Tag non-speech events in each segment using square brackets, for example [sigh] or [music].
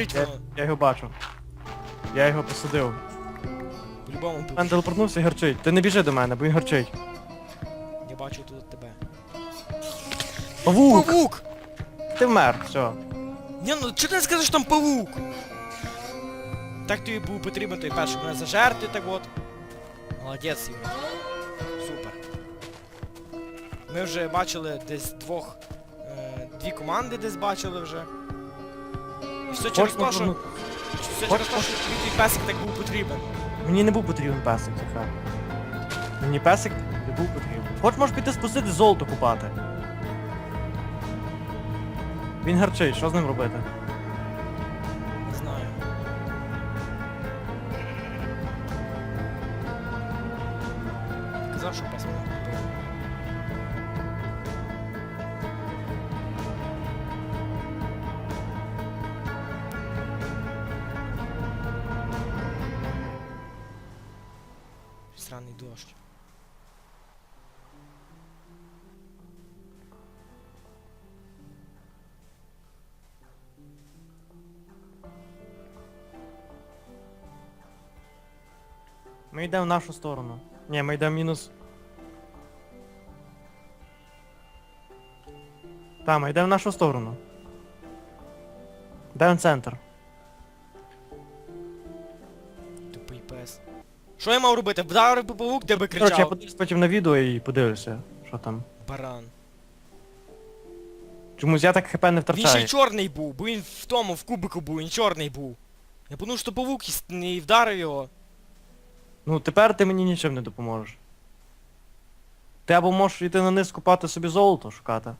Біжить я, воно. я його бачу. Я його посадив. По-любому Він був. телепортнувся і гарчить. Ти не біжи до мене, бо він гарчить. Я бачу тут тебе. Павук! Павук! Ти вмер, все. Ні, ну чого ти не сказав, що там павук? Так тобі був потрібен той перший мене зажерти, так от. Молодець, Ігор. Супер. Ми вже бачили десь двох. Е, дві команди десь бачили вже. Все через те, що. Все через те, що тобі твій песик так був потрібен. Мені не був потрібен песик, Захар. Мені песик не був потрібен. Хоч можеш піти спустити золото купати. Він гарчить, що з ним робити? Не знаю. Казав, що пес мене купив. Йдемо в нашу сторону. Ні, ми йдемо мінус. Та, ми йдемо в нашу сторону. Де він центр? Тупий пес. Що я мав робити? Вдарив би павук, де би Коротше, я подивлюсь потім на відео і подивлюся, що там. Баран. Чомусь я так хп не Він ще й втрачаю. чорний був, бо він в тому, в кубику був, він чорний був. Я подумав, що павук і с- не вдарив його. Ну тепер ти мені нічим не допоможеш. Ти або можеш йти на низ купати собі золото шукати.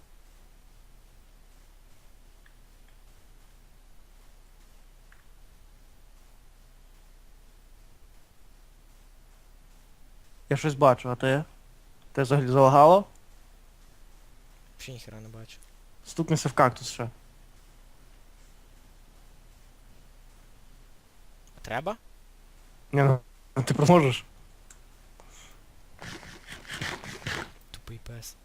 Я щось бачу, а ти? Ти взагалі залагало? Взагалі ніхера не бачу. Стукнися в кактус ще. Треба? Ні, ну, ти поможеш? Тупий пес.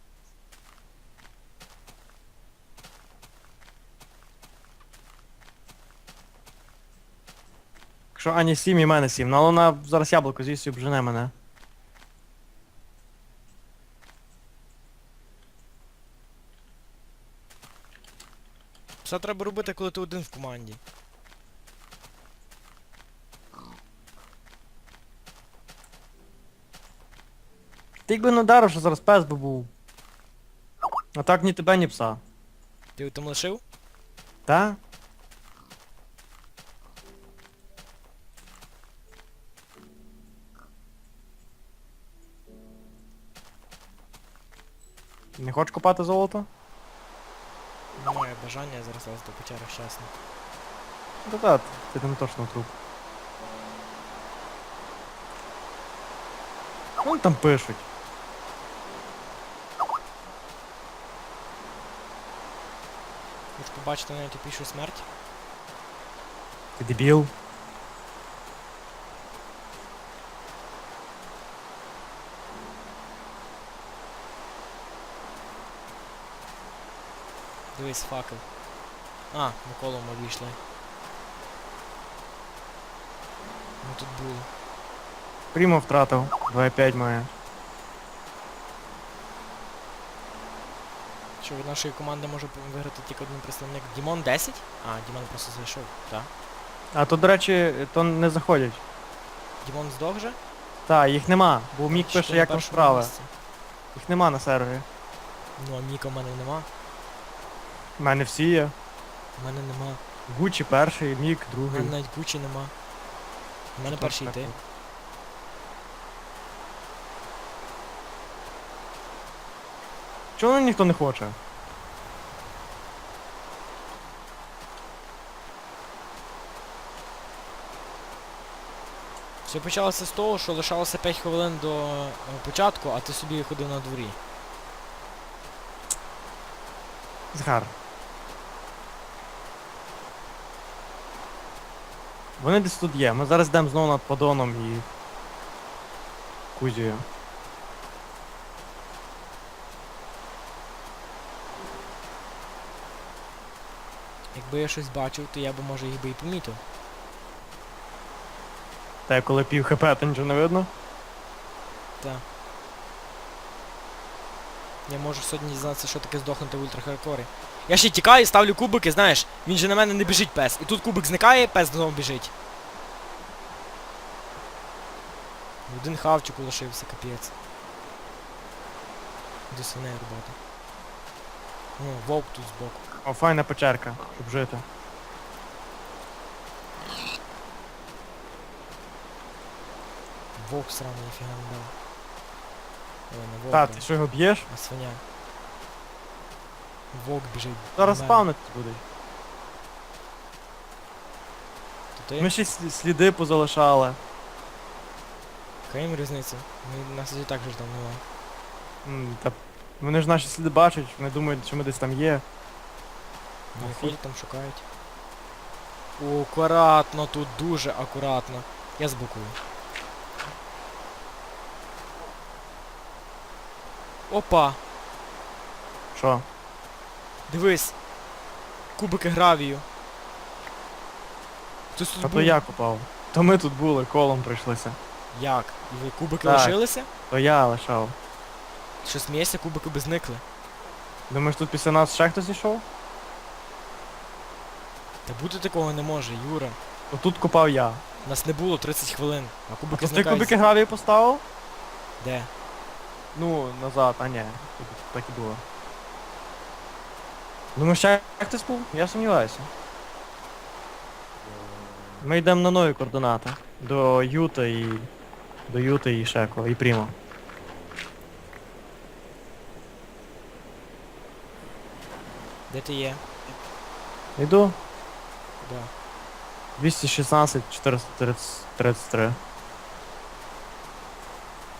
Якщо Ані сім і мене сім, ну але вона зараз яблуко з'їсть і обжене мене. Все треба робити, коли ти один в команді. Ти якби не ударив, що зараз пес би був. А так ні тебе, ні пса. Ти його там лишив? Та? Не хочеш копати золото? Немає бажання, я зараз вас до печери щасно. Та та, ти там точно труп. Вон там пишуть. Хочу побачити найтупішу смерть. Ти дебіл. Дивись, факел. А, Миколу ми вийшли. Ми тут були. Прімо втратив. 2,5 має. Що від нашої команди може виграти тільки один представник. Дімон 10? А, Дімон просто зайшов, так. А то, до речі, то не заходять. Дімон здох вже? Та, їх нема, бо Мік пише, як там першому місці? Їх нема на сервері. Ну, а Міка в мене нема. У мене всі є. У мене нема. Гучі перший, Мік У другий. мене навіть Гучі нема. У мене перший Так, ти. Чого ніхто не хоче? Все почалося з того, що лишалося 5 хвилин до е, початку, а ти собі ходив на дворі. Захар. Вони десь тут є. Ми зараз йдемо знову над подоном і. Кузію. Якби я щось бачив, то я б може їх би і помітив. Та коли пів хп, то нічого не видно. Так. Я можу сьогодні дізнатися, що таке здохнути в ультрахардкорі. Я ще тікаю, ставлю кубики, знаєш, він же на мене не біжить пес. І тут кубик зникає, пес знову біжить. Один хавчик лишився, капець. Де свиней робота. О, вовк тут збоку. О, файна печерка, щоб жити. Вовк сраний, ніфіга не дав. Ой, не вовк, Та, ти що його б'єш? а свиня. Вовк біжить. Зараз на мене. спавнити. То ти? Ми ще слі- сліди позалишали. Яка їм різниця? Ми нас і так же ж там немає. М, Та вони ж наші сліди бачать, вони думають, що ми десь там є. Фі- ходять там шукають. О, акуратно тут, дуже акуратно. Я збокую. Опа! Що? Дивись! Кубики гравію. Хтось тут А був? то я купав. То ми тут були, колом прийшлися. Як? І ви кубики Так. лишилися? То я лишав. Що смієшся, кубики би зникли. Думаєш, тут після нас ще хтось зійшов? Та бути такого не може, Юра. То тут купав я. Нас не було 30 хвилин, а А кубики то ти зникають. кубики гравії поставив? Де? Ну, назад, а ні. тут Так і було. Думаєш, ще хтось був? Я сумніваюся. Ми йдемо на нові координати. До Юта і. До Юта і Шеко, і Прімо. Де ти є? Йду. Да. 216, 433.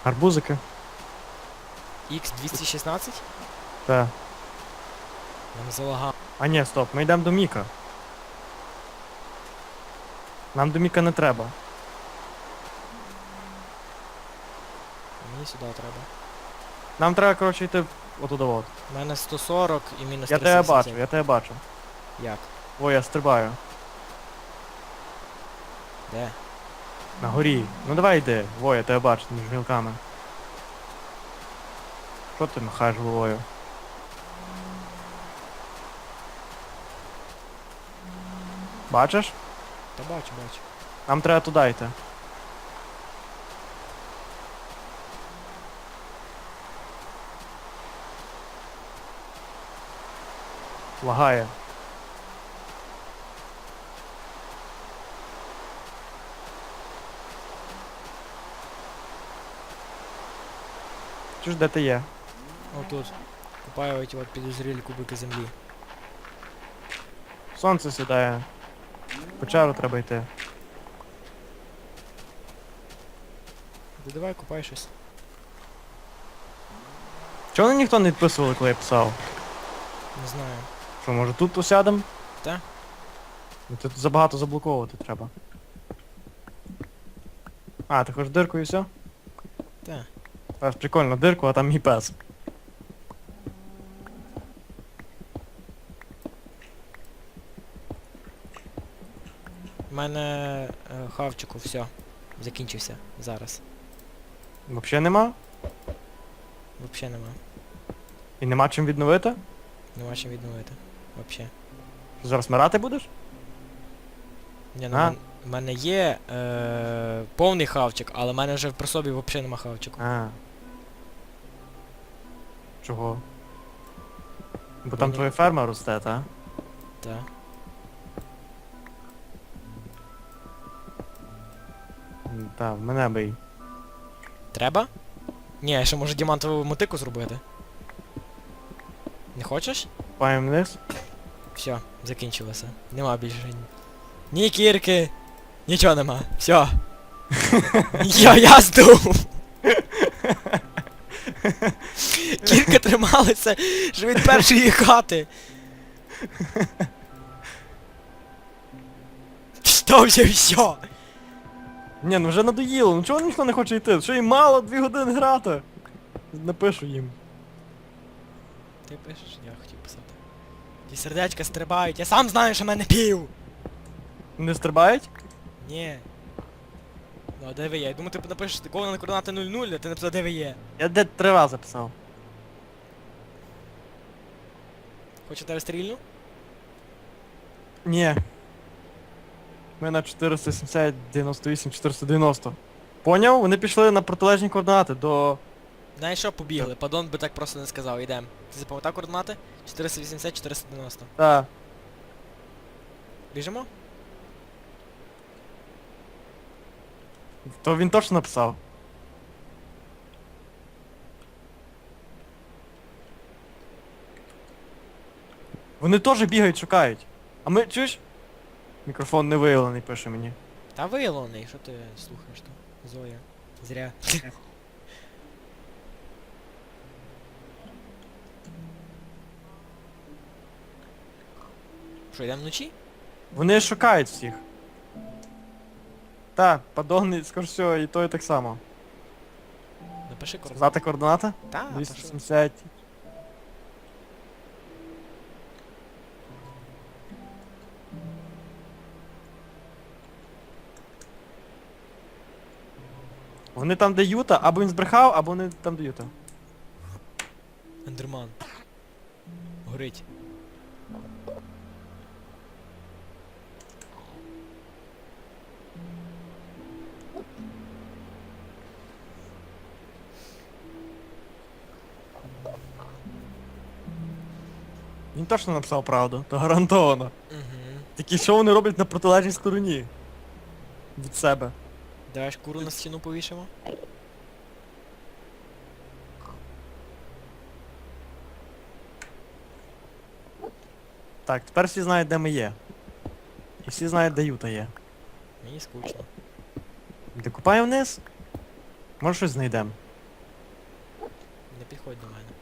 Арбузики? X216? Так. Нам залагав. А ні, стоп, ми йдемо до Міка. Нам до Міка не треба. Мені сюди треба. Нам треба, коротше, йти отуда от. У мене 140 і мінус Я тебе бачу, я тебе бачу. Як? О, я стрибаю. Де? На горі. Ну давай йди. Во, я тебе бачу між гілками. Що ти махаєш головою? Бачиш? Та бачу, бачу. Нам треба туди йти. Лагає. Чи ж де ти є? Отут. Купаю эти от підозрілі кубики землі. Сонце сідає. В Печеру треба йти. Ти давай купай щось. Чого вони ніхто не відписували, коли я писав? Не знаю. Що, може тут усядем? Та. Ну тут забагато заблоковувати треба. А, ти хочеш дирку і все? Та. Аж прикольно, дирку, а там мій пес. У мене е, хавчику все. Закінчився зараз. Взагалі нема? Вообще нема. І нема чим відновити? Нема чим відновити. Вообще. Що, Зараз мирати будеш? Ні, ну, А? мен- в мене є е, повний хавчик, але в мене вже при собі взагалі нема хавчику. А. Чого? Бо там Мені- твоя ферма росте, та? Так. М, Та, в мене бий. Треба? Ні, я ще можу діамантову мотику зробити. Не хочеш? Паємо вниз. Все, закінчилося. Нема більше. ні- Ні кірки, нічого нема. Все. Я, [laughs] я здув. [laughs] Кірка трималася ж від першої хати. Що вже все? Ні, ну вже надоїло, ну чого ніхто не хоче йти? Що їм мало дві години грати? Напишу їм. Ти пишеш, я хотів писати. Ті сердечка стрибають, я сам знаю, що мене пів! Не стрибають? Ні. Ну, а де ви є? Я думаю, ти напишеш такого на координати 0-0, а ти написав, де ви є. Я де три рази писав. Хочете я стрільну? Ні. Ми на 470, 98, 490. Поняв? Вони пішли на протилежні координати до. Знаєш що, побігли, падон би так просто не сказав, йдем. Ти запам'ятав координати? 480, 490. Та. Біжимо? То він точно написав. Вони теж бігають, шукають. А ми, чуєш? Мікрофон не виявлений, пише мені. Та виявлений, що ти слухаєш то? Зоя. Зря. Що, йдемо вночі? Вони шукають всіх. Та, падон, скажу все, і то і так само. Напиши координати. Сказати координати? Та, та 270. Вони там, де Юта, або він збрехав, або вони там, де Юта. Ендерман. Горить. Він точно написав правду, то гарантовано. Угу. Тільки що вони роблять на протилежній стороні? Від себе. Давай шкуру на стіну повішимо. Так, тепер всі знають, де ми є. І всі знають, де Юта є. Мені скучно. Де купаємо вниз? Може щось знайдемо. Не підходь до мене.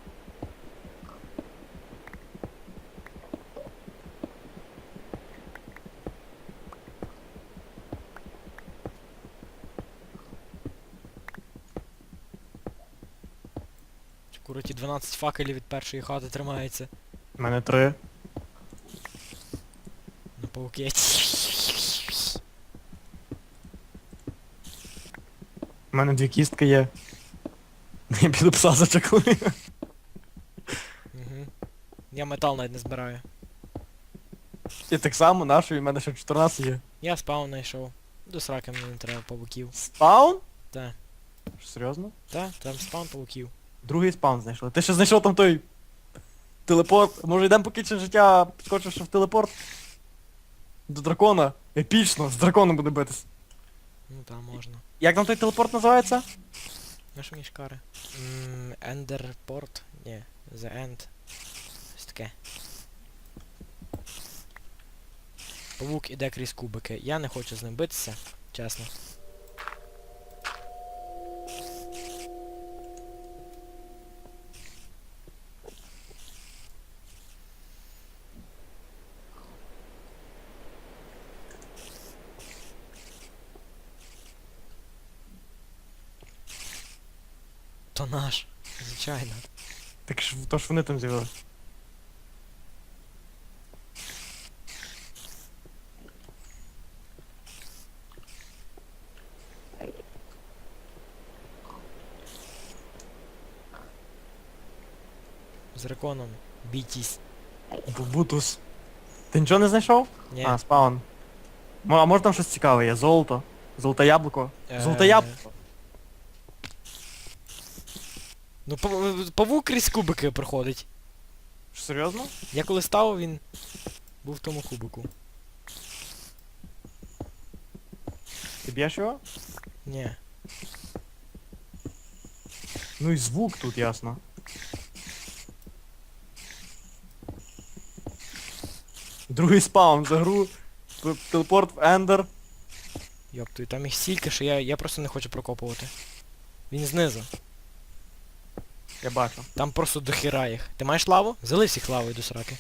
Шкура ті 12 факелів від першої хати тримається У мене три. на пауки. У мене дві кістки є. Я піду пса зачекую. Угу. Я метал навіть не збираю. І так само нашої, в мене ще 14 є. Я спаун знайшов. До сраки мені не треба павуків. Спаун? Та. Що, серйозно? Та, там спаун павуків. Другий спаун знайшли. Ти ще знайшов там той телепорт. Може йдемо покінчимо життя, підскочивши в телепорт? До дракона. Епічно, з драконом буде битись. Ну там можна. Як там той телепорт називається? Що мені шкари? Ендерпорт? Ні, The End. Щось таке. Павук іде крізь кубики. Я не хочу з ним битися, чесно. Наш, звичайно. Так ж то ж вони там з'явилися. З драконом. Бійтесь. Бубутус. Ти нічого не знайшов? Ні. А, спаун. Мо- А може там щось цікаве є? Золото. Золоте яблуко. Е, Золоте яблуко. Ну, пав- павук крізь кубики проходить. Що, серйозно? Я коли ставив, він був в тому кубику. Ти б'єш його? Ні. Ну і звук тут, ясно. Другий спаун за гру. Телепорт в Ендер. Йоптуй, там їх стільки, що я, я просто не хочу прокопувати. Він знизу. Я бачу. Там просто дохіра їх. Ти маєш лаву? Залив всіх лавою до сраки.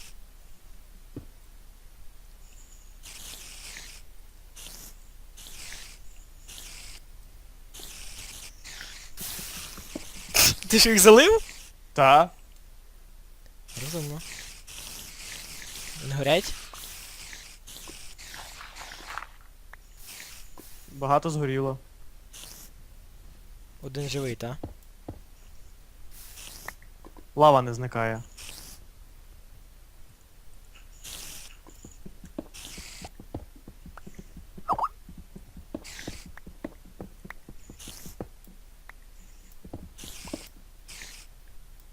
[laughs] Ти що їх залив? Та. Розумно. Вони горять? Багато згоріло. Один живий, та? Лава не зникає.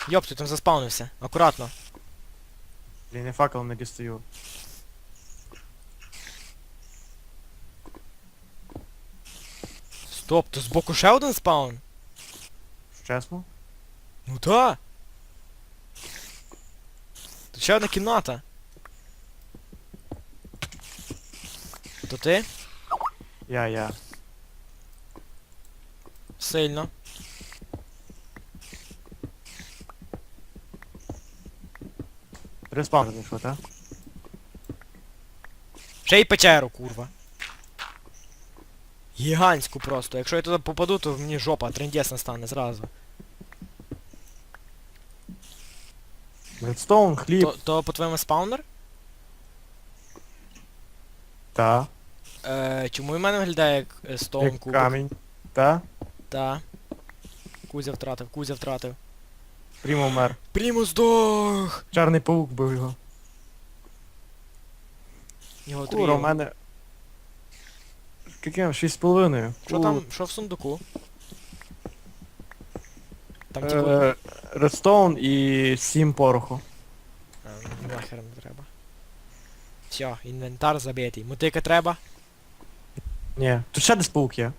Йоп, ти там заспавнився. Акуратно. Блін, я факел не дістаю. Стоп, то збоку ще один спаун? Чесно? Ну та. Ще одна кімната. То ти? Я, я. Сильно. Респаун знайшов, так? Ще й печеру, курва. Гігантську просто. Якщо я туди попаду, то мені жопа трендєсна стане зразу. Редстоун, хліб. То, то по-твоєму спаунер? Та. Е, чому в мене виглядає як е, стоун Як кубок? камінь. Та. Та. Кузя втратив, Кузя втратив. Прімо вмер. Примус здох! Чарний паук бив його. Його Кура, у тріо. мене. З половиною. Що там, що в сундуку? Там типу... Е, Редстоун і сім пороху. А, ну, нахер не треба. Все, інвентар забитий. Мотика треба? Ні. Тут ще десь паук є.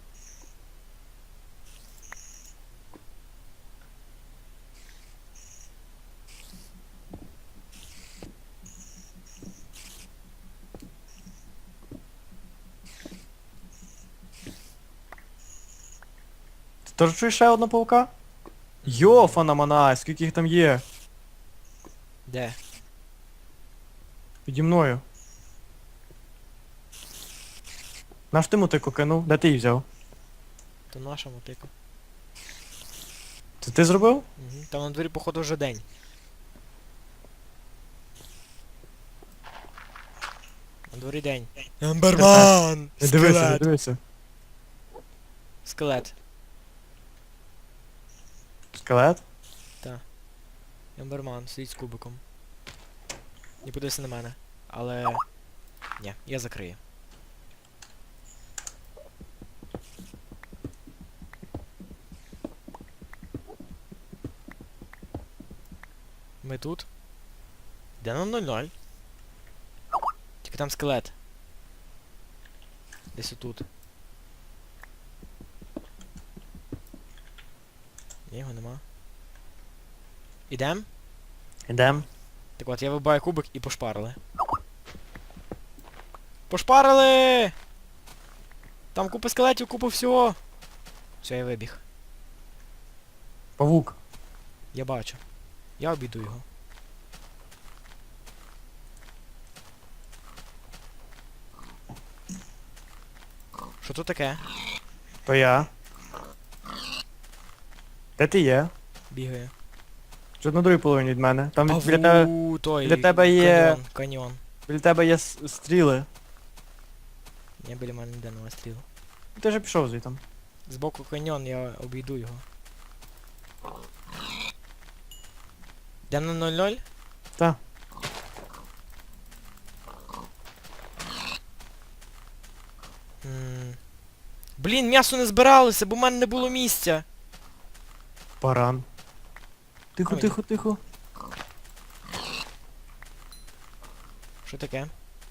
Ти теж чуєш ще одного паука? Йофана манай, скільки їх там є? Де? Піді мною. Наш ти мотику кинув? Де ти її взяв? То наша мотика. Це ти зробив? Угу. Там на дворі, походу, вже день. На дворі день. Емберман! Не дивися, не Скелет! дивися. Скелет. Скелет? Емберман сидить з кубиком. Не подивися на мене. Але... Ні, я закрию. Ми тут. Де на 0-0? Тільки там скелет. Десь отут. Ні, його нема. Ідем? Ідем. Так от, я вибиваю кубик і пошпарили. Пошпарили! Там купа скелетів, купа всього. Все, я вибіг. Павук. Я бачу. Я обійду його. Що тут таке? То я. Де ти є? Бігає. Що на другій половині від мене. Там від, біля, тебе, той. біля тебе є- Каньйон, каньйон. біля тебе є с- стріли. Ні, біля мене ніде нема стріл. Ти вже пішов звітом. Збоку каньйон, я обійду його. Йдем на 0-0? Та. М. Блін, м'ясо не збиралося, бо в мене не було місця. Баран. Тихо, Ой. тихо, тихо. Що таке?